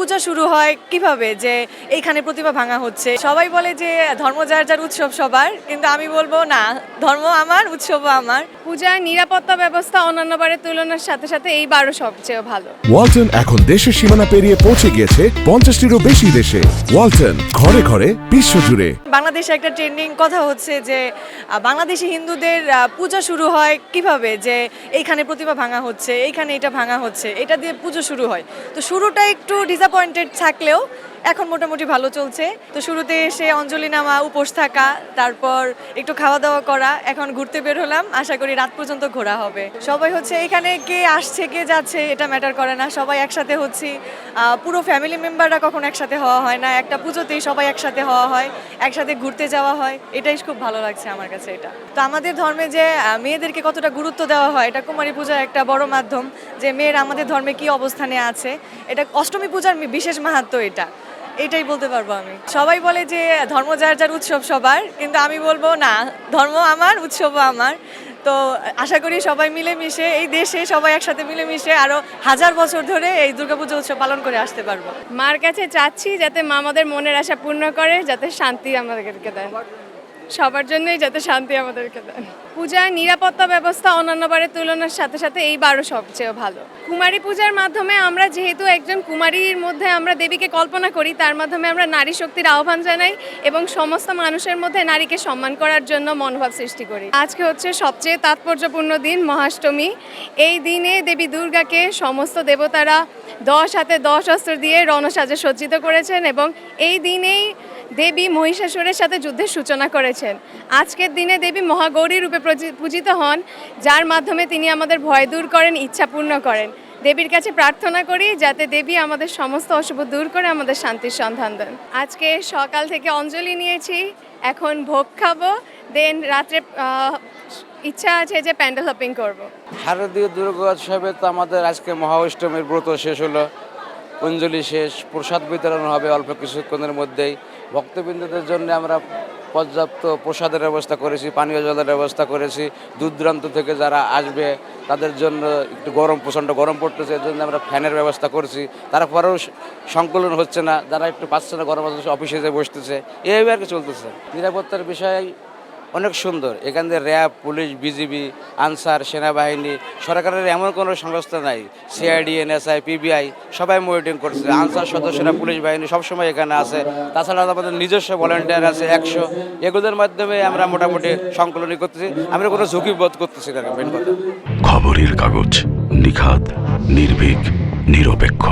পূজা শুরু হয় কীভাবে? যে এইখানে প্রতিভা ভাঙা হচ্ছে। সবাই বলে যে ধর্ম যার যার উৎসব সবার কিন্তু আমি বলব না ধর্ম আমার উৎসব আমার। পূজার নিরাপত্তা ব্যবস্থা অন্যান্য বারের তুলনার সাথে সাথে এই বারও সবচেয়ে ভালো। ওয়ালটন এখন দেশের সীমানা পেরিয়ে পৌঁছে গিয়েছে পঞ্চাশটিরও বেশি দেশে। ওয়ালটন ঘরে ঘরে বিশ্বজুড়ে বাংলাদেশে একটা ট্রেন্ডিং কথা হচ্ছে যে বাংলাদেশি হিন্দুদের পূজা শুরু হয় কীভাবে? যে এইখানে প্রতিভা ভাঙা হচ্ছে এইখানে এটা ভাঙা হচ্ছে এটা দিয়ে পুজো শুরু হয়। তো শুরুটা একটু ডিসঅ্যাপয়েন্টেড থাকলেও এখন মোটামুটি ভালো চলছে। তো শুরুতে এসে অঞ্জলি নামা, উপোস থাকা, তারপর একটু খাওয়া দাওয়া করা, এখন ঘুরতে বের হলাম। আশা করি রাত পর্যন্ত ঘোরা হবে। সবাই হচ্ছে এখানে কে আসছে, কে যাচ্ছে, এটা ম্যাটার করে না। সবাই একসাথে হচ্ছি। পুরো ফ্যামিলি মেম্বাররা কখন একসাথে হওয়া হয় না। একটা পুজোতেই সবাই একসাথে হওয়া হয়, একসাথে ঘুরতে যাওয়া হয়। এটাই খুব ভালো লাগছে আমার কাছে এটা। তো আমাদের ধর্মে যে মেয়েদেরকে কতটা গুরুত্ব দেওয়া হয়, এটা কুমারী পূজার একটা বড় মাধ্যম। যে মেয়েরা আমাদের ধর্মে কি অবস্থানে আছে, এটা অষ্টমী পূজার বিশেষ মাহাত্ম এটা। এটাই বলতে পারব আমি। সবাই বলে যে ধর্ম যার যার উৎসব সবার, কিন্তু আমি বলব না, ধর্ম আমার, উৎসব আমার। তো আশা করি সবাই মিলেমিশে, এই দেশে সবাই একসাথে মিলেমিশে আরও হাজার বছর ধরে এই দুর্গাপুজো উৎসব পালন করে আসতে পারব। মার কাছে চাচ্ছি যাতে মা আমাদের মনের আশা পূর্ণ করে, যাতে শান্তি আমাদেরকে দেন সবার জন্যই যাতে শান্তি আমাদেরকে দেন। পূজার নিরাপত্তা ব্যবস্থা অন্যান্য বারের তুলনার সাথে সাথে এই বারও সবচেয়ে ভালো। কুমারী পূজার মাধ্যমে আমরা যেহেতু একজন কুমারীর মধ্যে আমরা দেবীকে কল্পনা করি, তার মাধ্যমে আমরা নারী শক্তির আহ্বান জানাই এবং সমস্ত মানুষের মধ্যে নারীকে সম্মান করার জন্য মনোভাব সৃষ্টি করি। আজকে হচ্ছে সবচেয়ে তাৎপর্যপূর্ণ দিন, মহাষ্টমী। এই দিনে দেবী দুর্গাকে সমস্ত দেবতারা দশ হাতে দশ অস্ত্র দিয়ে রণসাজে সজ্জিত করেছেন এবং এই দিনেই দেবী মহিষাসুরের সাথে যুদ্ধের সূচনা করেছেন। আজকের দিনে দেবী মহাগৌরী রূপে পূজিত হন, যার মাধ্যমে তিনি আমাদের ভয় দূর করেন, ইচ্ছা পূর্ণ করেন। দেবীর কাছে প্রার্থনা করি, যাতে দেবী আমাদের সমস্ত অশুভ দূর করে আমাদের শান্তির সন্ধান দেন। আজকে সকাল থেকে অঞ্জলি নিয়েছি, এখন ভোগ খাব, দেন রাত্রে ইচ্ছা আছে যে প্যান্ডেল হপিং করব। শারদীয় দুর্গোৎসবে তো আমাদের আজকে মহা অষ্টমীর ব্রত শেষ হলো। অঞ্জলি শেষ, প্রসাদ বিতরণ হবে অল্প কিছুক্ষণের মধ্যেই। ভক্তবৃন্দদের জন্য আমরা পর্যাপ্ত প্রসাদের ব্যবস্থা করেছি, পানীয় জলের ব্যবস্থা করেছি। দূর দূরান্ত থেকে যারা আসবে, তাদের জন্য একটু গরম, প্রচণ্ড গরম পড়তেছে, এর জন্য আমরা ফ্যানের ব্যবস্থা করছি। তারপরেও সংকলন হচ্ছে না, যারা একটু পাচ্ছে না, গরম অফিসে যেয়ে বসতেছে এইভাবে আর কি চলতেছে? নিরাপত্তার বিষয় অনেক সুন্দর। এখান র্যাব, পুলিশ, বিজিবি, আনসার, সেনাবাহিনী, সরকারের এমন কোনো সংস্থা নাই। সিআইডি এনএসআই পিবিআই, সবাই মনিটরিং করছে। আনসার সদস্যরা, পুলিশ বাহিনী সবসময় এখানে আছে। তাছাড়া আমাদের নিজস্ব ভলেন্টিয়ার আছে, একশো। এগুলোর মাধ্যমে আমরা মোটামুটি সংকলনই করতেছি। আমরা কোনো ঝুঁকি বোধ করতেছি না খবরের কাগজ নিখাত নির্ভীক, নিরপেক্ষ।